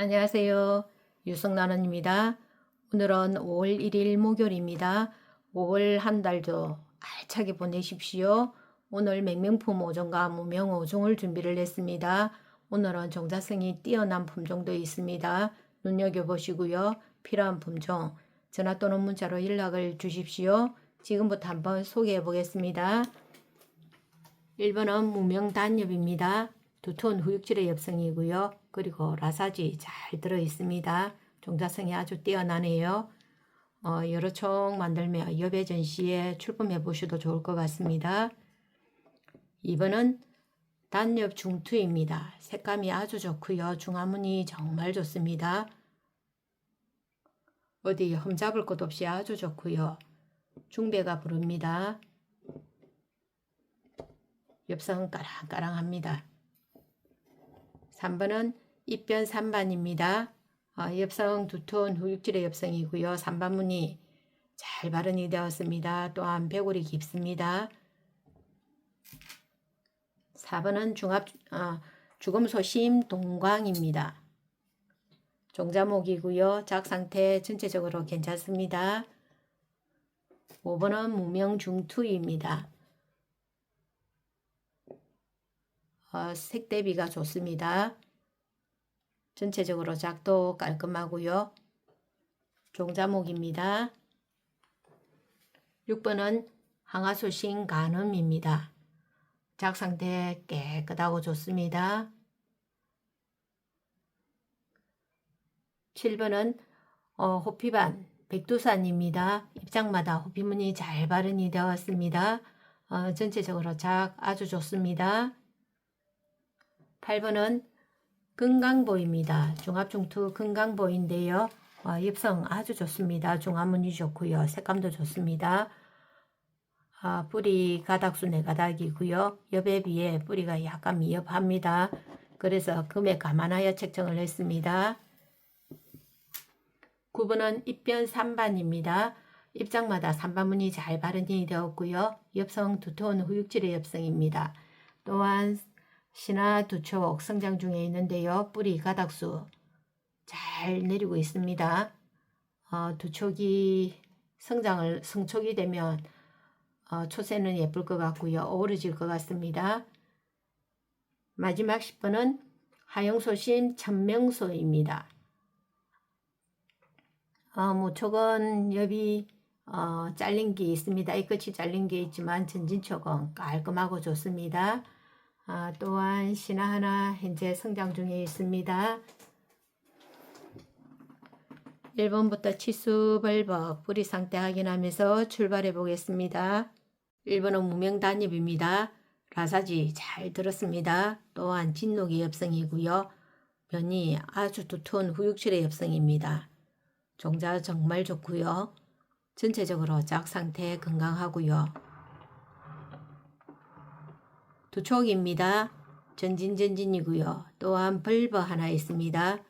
안녕하세요. 유성나는입니다. 오늘은 5월 1일 목요일입니다. 5월 한 달도 알차게 보내십시오. 오늘 맹명품 5종과 무명 5종을 준비를 했습니다. 오늘은 종자성이 뛰어난 품종도 있습니다. 눈여겨보시고요. 필요한 품종, 전화 또는 문자로 연락을 주십시오. 지금부터 한번 소개해 보겠습니다. 1번은 무명 단엽입니다. 두터운 후육질의 엽성이고요. 그리고 라사지 잘 들어 있습니다. 종자성이 아주 뛰어나네요. 어, 여러 총 만들며 여배 전시에 출품해 보셔도 좋을 것 같습니다. 2번은 단엽 중투입니다. 색감이 아주 좋고요. 중화문이 정말 좋습니다. 어디 흠잡을 곳 없이 아주 좋고요. 중배가 부릅니다. 엽성은 까랑까랑합니다. 3번은 입변 3반입니다. 어, 엽성 두톤 후육질의 엽성이고요. 3반 무늬 잘 발현이 되었습니다. 또한 배골이 깊습니다. 4번은 중합 어, 주검소 심 동광입니다. 종자목이고요. 작 상태 전체적으로 괜찮습니다. 5번은 무명중투입니다. 어, 색 대비가 좋습니다. 전체적으로 작도 깔끔하고요. 종자목입니다. 6번은 항아수신 간음입니다. 작 상태 깨끗하고 좋습니다. 7번은 어, 호피반 백두산입니다. 입장마다 호피문이 잘 발현이 되었습니다. 어, 전체적으로 작 아주 좋습니다. 8번은 금강보입니다. 중합중투 금강보인데요. 어, 잎성 아주 좋습니다. 중화문이 좋고요. 색감도 좋습니다. 아, 뿌리 가닥수 네 가닥이고요. 엽에 비해 뿌리가 약간 미흡합니다. 그래서 금에 감안하여 책정을 했습니다. 9번은 입변 3반입니다. 입장마다 3반문이 잘 발현이 되었고요. 엽성 두터운 후육질의 엽성입니다. 또한 신화 두촉 성장 중에 있는데요. 뿌리 가닥수 잘 내리고 있습니다. 어, 두촉이 성장을 성촉이 되면 어, 초세는 예쁠 것 같고요. 어우러질 것 같습니다. 마지막 10번은 하영소심 천명소입니다. 어, 무촉은 엽이 어, 잘린 게 있습니다. 이 끝이 잘린 게 있지만 전진촉은 깔끔하고 좋습니다. 아, 또한 신화 하나 현재 성장 중에 있습니다. 1번부터 치수 벌버 뿌리 상태 확인하면서 출발해 보겠습니다. 1번은 무명 단입입니다. 라사지 잘 들었습니다. 또한 진녹이 엽성이고요. 변이 아주 두터운 후육질의 엽성입니다. 종자 정말 좋고요. 전체적으로 작 상태 건강하고요. 두촉입니다. 전진전진이고요. 또한 벌버 하나 있습니다.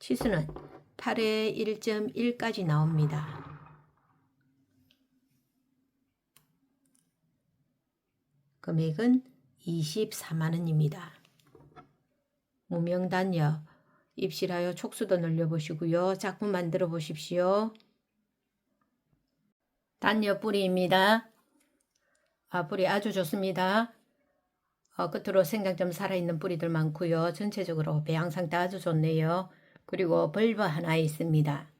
치수는 8에 1.1까지 나옵니다. 금액은 24만원입니다. 무명단여 입실하여 촉수도 늘려보시고요. 작품 만들어 보십시오. 단여 뿌리입니다. 아, 뿌리 아주 좋습니다. 어, 끝으로 생강 좀 살아있는 뿌리들 많고요. 전체적으로 배양 상태 아주 좋네요. 그리고 벌버 하나 있습니다.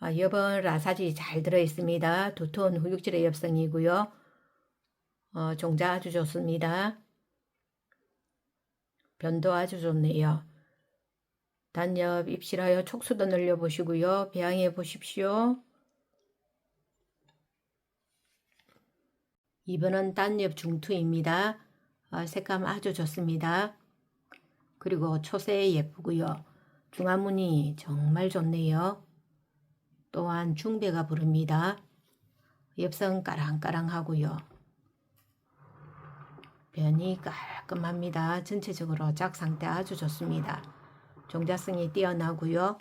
아, 여번 라사지 잘 들어있습니다. 두터운 후육질의 엽성이고요. 어, 종자 아주 좋습니다. 변도 아주 좋네요. 단엽 입실하여 촉수도 늘려보시고요. 배양해 보십시오. 2번은 단엽 중투입니다. 어, 색감 아주 좋습니다. 그리고 초세 예쁘고요. 중화문이 정말 좋네요. 또한 중배가 부릅니다. 엽성 까랑까랑하고요. 변이 깔끔합니다. 전체적으로 작 상태 아주 좋습니다. 종자성이 뛰어나고요.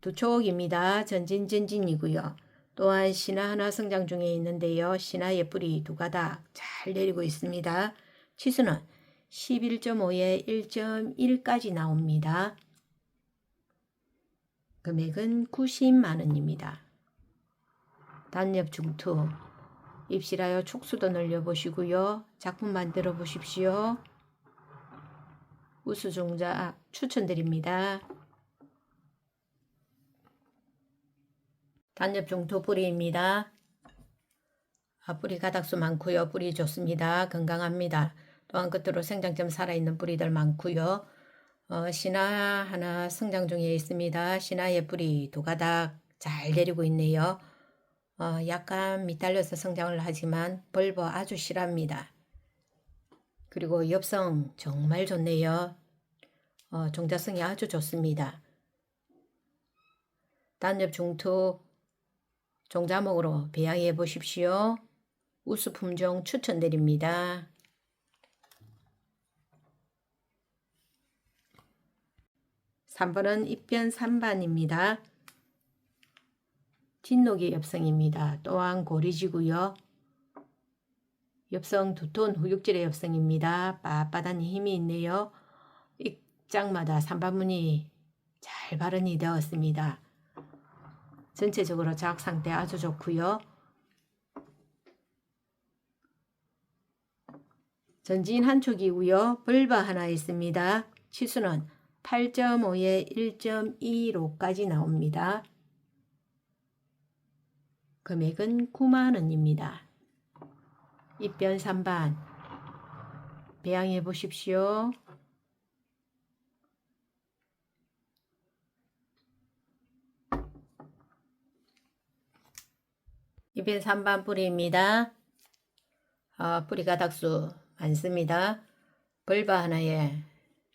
두촉입니다. 전진전진이고요. 또한 신화 하나 성장 중에 있는데요. 신화의 뿌리 두 가닥 잘 내리고 있습니다. 치수는 11.5에 1.1까지 나옵니다. 금액은 90만 원입니다. 단엽 중투 입실하여 촉수도 늘려보시고요. 작품 만들어 보십시오. 우수종자 추천드립니다. 단엽 중투 뿌리입니다. 아, 뿌리 가닥수 많고요. 뿌리 좋습니다. 건강합니다. 또한 끝으로 생장점 살아있는 뿌리들 많고요. 어, 신화 하나 성장 중에 있습니다. 신화의 뿌리 두 가닥 잘 내리고 있네요. 어, 약간 밑달려서 성장을 하지만 벌버 아주 실합니다. 그리고 엽성 정말 좋네요. 어, 종자성이 아주 좋습니다. 단엽 중투 종자목으로 배양해 보십시오. 우수 품종 추천드립니다. 삼번은 입변 3반입니다. 뒷녹이 엽성입니다. 또한 고리지고요. 엽성 두톤 후육질의 엽성입니다. 빳빳한 힘이 있네요. 입장마다 삼반문이 잘 발현이 되었습니다. 전체적으로 작 상태 아주 좋고요. 전진 한 촉이고요. 벌바 하나 있습니다. 치수는 8.5에 1.25까지 나옵니다. 금액은 9만원입니다. 입변 3반 배양해 보십시오. 입변 3반 뿌리입니다. 아, 뿌리 가 닥수 많습니다. 벌바 하나에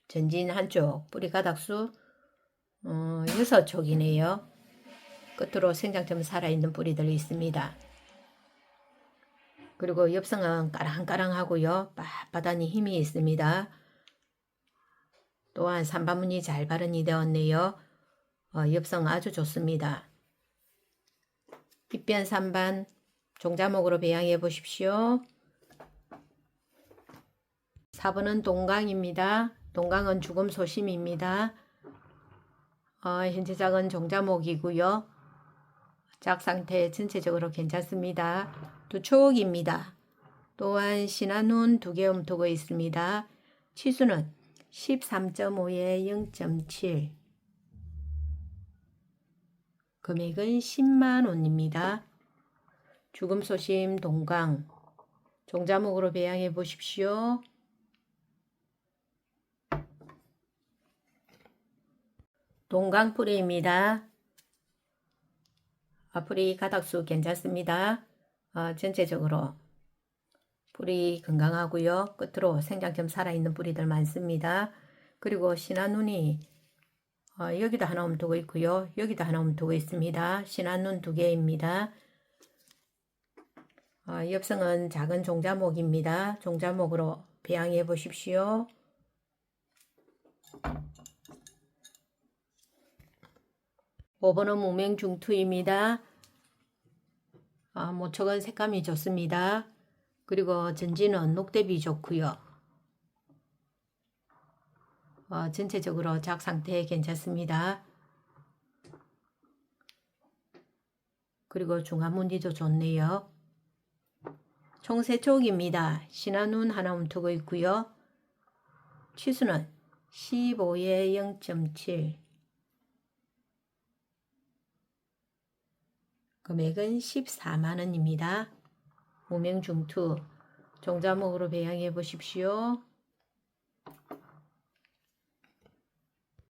전진 한쪽 뿌리 가 닥수 어, 6촉이네요. 끝으로 생장점 살아있는 뿌리들이 있습니다. 그리고 엽성은 까랑까랑하고요. 빳빳하니 힘이 있습니다. 또한 삼반문이 잘 발현이 되었네요. 어, 엽성 아주 좋습니다. 빛변 3반 종자목으로 배양해 보십시오. 4번은 동강입니다. 동강은 죽음 소심입니다. 어, 현재 작은 종자목이고요. 작 상태 전체적으로 괜찮습니다. 두 촉입니다. 또한 신한운 두개 움트고 있습니다. 치수는 13.5에 0.7 금액은 10만 원입니다. 죽음 소심 동강 종자목으로 배양해 보십시오. 동강 뿌리입니다. 아, 뿌리 가닥수 괜찮습니다. 어, 전체적으로 뿌리 건강하고요. 끝으로 생장점 살아있는 뿌리들 많습니다. 그리고 신한눈이 어, 여기도 하나 움두고 있고요. 여기도 하나 움두고 있습니다. 신한눈 두 개입니다. 어, 엽성은 작은 종자목입니다. 종자목으로 배양해 보십시오. 5번은 무명중투입니다. 아, 모척은 색감이 좋습니다. 그리고 전지는 녹대비 좋고요. 어, 전체적으로 작 상태 괜찮습니다. 그리고 중화문디도 좋네요. 총 3쪽입니다. 신한눈 하나 움트고 있고요. 치수는 15에 0.7 금액은 14만원입니다. 무명중투 종자목으로 배양해 보십시오.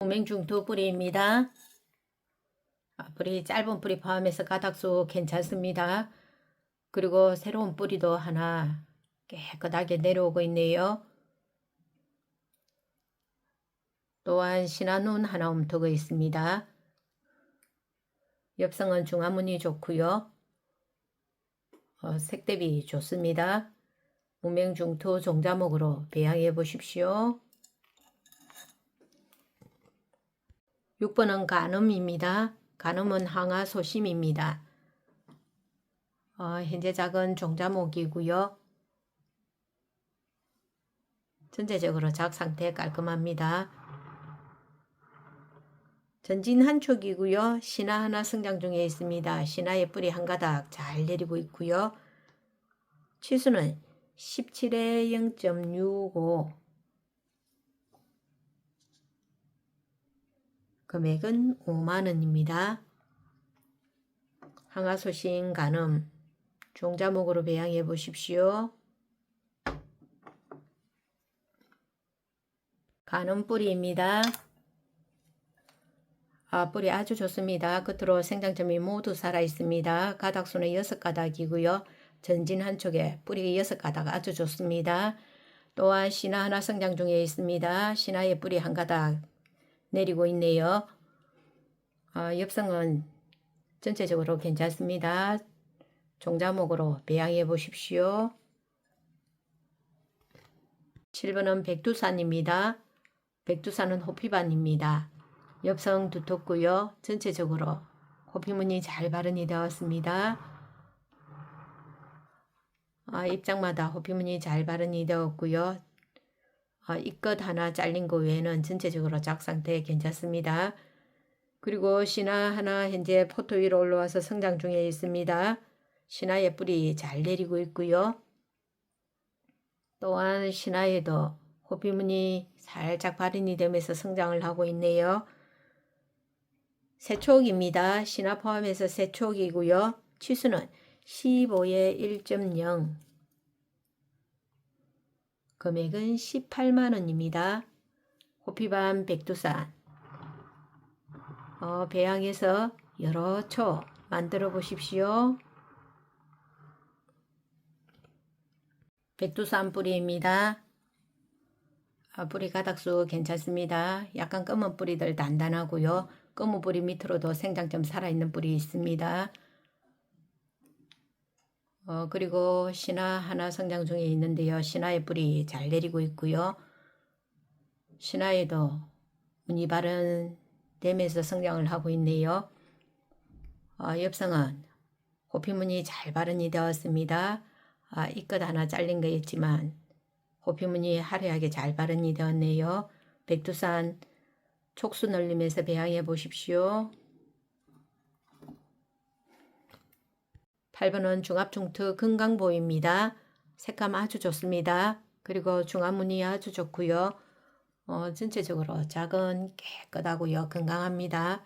무명중투 뿌리입니다. 아, 뿌리 짧은 뿌리 포함해서 가닥수 괜찮습니다. 그리고 새로운 뿌리도 하나 깨끗하게 내려오고 있네요. 또한 신한눈 하나 움트고 있습니다. 엽성은 중화문이 좋고요. 어, 색대비 좋습니다. 무명중토 종자목으로 배양해 보십시오. 6번은 간음입니다. 간음은 항아 소심입니다. 어, 현재 작은 종자목이고요. 전체적으로 작 상태 깔끔합니다. 전진 한 촉이고요. 신화 하나 성장 중에 있습니다. 신화의 뿌리 한 가닥 잘 내리고 있고요. 치수는 17에 0.65 금액은 5만원입니다. 항아소신 간음 종자목으로 배양해 보십시오. 간음 뿌리입니다. 아, 뿌리 아주 좋습니다. 끝으로 생장점이 모두 살아 있습니다. 가닥수는 6가닥이고요. 전진 한쪽에 뿌리 6가닥 아주 좋습니다. 또한 신화 하나 성장 중에 있습니다. 신화의 뿌리 한 가닥 내리고 있네요. 아, 엽성은 전체적으로 괜찮습니다. 종자목으로 배양해 보십시오. 7번은 백두산입니다. 백두산은 호피반입니다. 엽성 두텁고요. 전체적으로 호피무늬 잘 발현이 되었습니다. 아, 입장마다 호피무늬 잘 발현이 되었고요. 아, 이것 하나 잘린 거 외에는 전체적으로 작 상태 괜찮습니다. 그리고 신화 하나 현재 포토 위로 올라와서 성장 중에 있습니다. 신화의 뿌리 잘 내리고 있고요. 또한 신화에도 호피무늬 살짝 발현이 되면서 성장을 하고 있네요. 세촉입니다. 신화 포함해서 세촉이고요. 치수는 15에 1.0 금액은 18만원입니다. 호피밤 백두산 어, 배양해서 여러 초 만들어 보십시오. 백두산 뿌리입니다. 아, 뿌리 가닥수 괜찮습니다. 약간 검은 뿌리들 단단하고요. 검은 뿌리 밑으로도 생장점 살아있는 뿌리 있습니다. 어, 그리고 신화 하나 성장 중에 있는데요. 신화의 뿌리 잘 내리고 있고요. 신화에도 무늬 바른 댐에서 성장을 하고 있네요. 어, 엽성은 호피무늬 잘 발현이 되었습니다. 아, 이것 하나 잘린 거 있지만 호피무늬 화려하게 잘 발현이 되었네요. 백두산 촉수 늘림에서 배양해 보십시오. 8번은 중압중투 금강보입니다. 색감 아주 좋습니다. 그리고 중압무늬 아주 좋고요. 어, 전체적으로 작은 깨끗하고요. 건강합니다.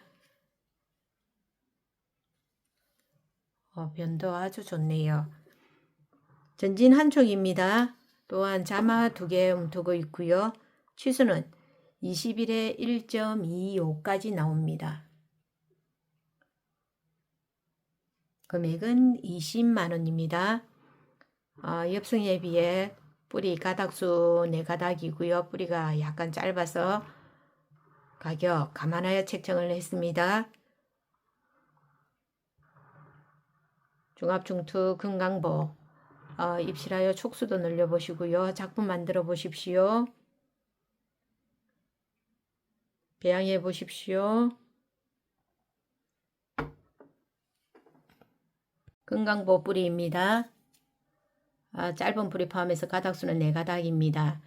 어, 변도 아주 좋네요. 전진 한 촉입니다. 또한 자마 두 개 움두고 있고요. 치수는 20일에 1.25까지 나옵니다. 금액은 20만 원입니다. 어, 엽성에 비해 뿌리 가닥수 4가닥이고요. 뿌리가 약간 짧아서 가격 감안하여 책정을 했습니다. 중압중투 금강보 어, 입실하여 촉수도 늘려보시고요. 작품 만들어 보십시오. 배양해 보십시오. 금강보 뿌리입니다. 아, 짧은 뿌리 포함해서 가닥수는 4가닥입니다.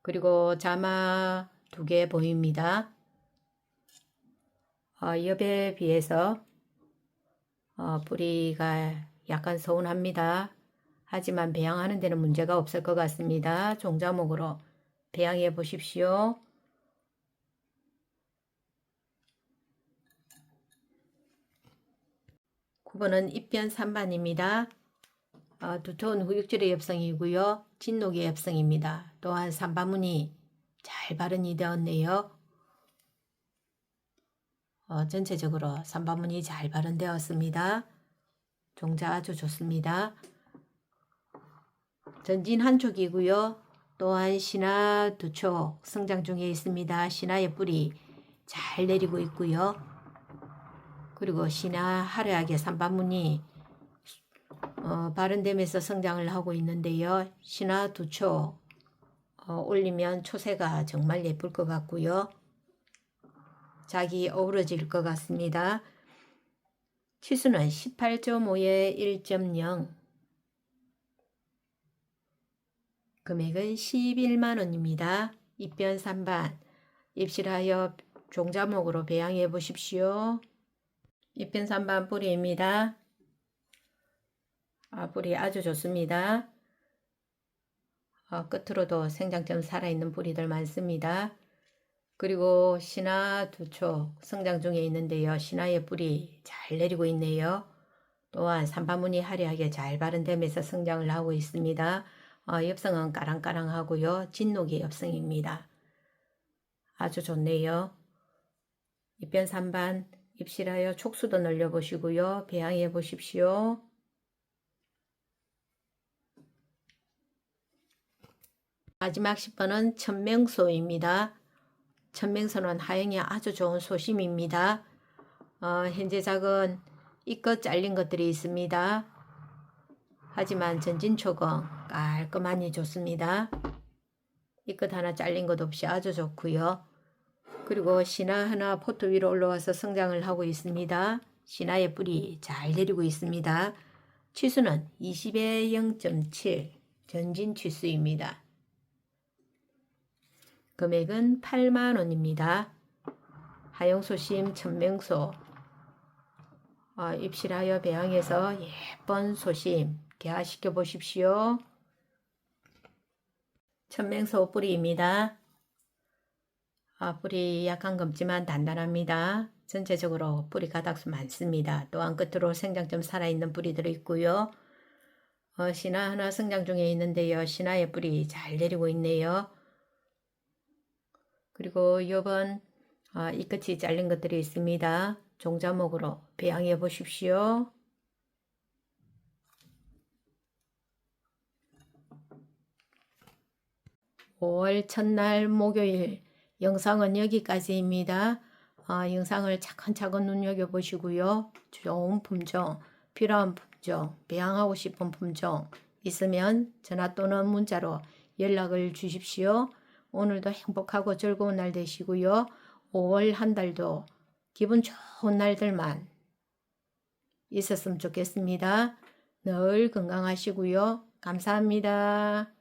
그리고 자마 두개 보입니다. 어, 엽에 비해서 어, 뿌리가 약간 서운합니다. 하지만 배양하는 데는 문제가 없을 것 같습니다. 종자목으로 배양해 보십시오. 9번은 입변 3반입니다. 어, 두터운 후육질의 엽성이고요. 진녹의 엽성입니다. 또한 3반문이 잘 발현이 되었네요. 어, 전체적으로 3반문이 잘 발현되었습니다. 종자 아주 좋습니다. 전진 한 촉이고요. 또한 신화 두촉 성장 중에 있습니다. 신화의 뿌리 잘 내리고 있고요. 그리고 신화 화려하게 삼반문이 어, 발현되면서 성장을 하고 있는데요. 신화 두초 어, 올리면 초세가 정말 예쁠 것 같고요. 자기 어우러질 것 같습니다. 치수는 18.5에 1.0 금액은 11만 원입니다. 입변 3반 입실하여 종자목으로 배양해 보십시오. 입변 3반 뿌리입니다. 아, 뿌리 아주 좋습니다. 어, 끝으로도 생장점 살아있는 뿌리들 많습니다. 그리고 신화 두촉 성장 중에 있는데요. 신화의 뿌리 잘 내리고 있네요. 또한 삼바문이 화려하게 잘 발현되면서 성장을 하고 있습니다. 어, 엽성은 까랑까랑하고요. 진녹의 엽성입니다. 아주 좋네요. 입변 3반 입실하여 촉수도 늘려보시고요. 배양해 보십시오. 마지막 10번은 천명소입니다. 천명소는 하영이 아주 좋은 소심입니다. 어, 현재 작은 이껏 잘린 것들이 있습니다. 하지만 전진초건 깔끔하니 좋습니다. 이끝 하나 잘린 것 없이 아주 좋고요. 그리고 신화 하나 포트 위로 올라와서 성장을 하고 있습니다. 신화의 뿌리 잘 내리고 있습니다. 치수는 20에 0.7 전진 치수입니다. 금액은 8만 원입니다. 하영소심 천명소 어, 입실하여 배양해서 예쁜 소심 개화시켜 보십시오. 천명소 뿌리입니다. 아, 뿌리 약간 검지만 단단합니다. 전체적으로 뿌리 가닥수 많습니다. 또한 끝으로 생장점 살아있는 뿌리들이 있고요. 어, 신화 하나 성장 중에 있는데요. 신화의 뿌리 잘 내리고 있네요. 그리고 이번 아, 이 끝이 잘린 것들이 있습니다. 종자목으로 배양해 보십시오. (5월) 첫날 목요일 영상은 여기까지입니다. 아, 영상을 차근차근 눈여겨보시고요. 좋은 품종, 필요한 품종, 배양하고 싶은 품종 있으면 전화 또는 문자로 연락을 주십시오. 오늘도 행복하고 즐거운 날 되시고요. 5월 한 달도 기분 좋은 날들만 있었으면 좋겠습니다. 늘 건강하시고요. 감사합니다.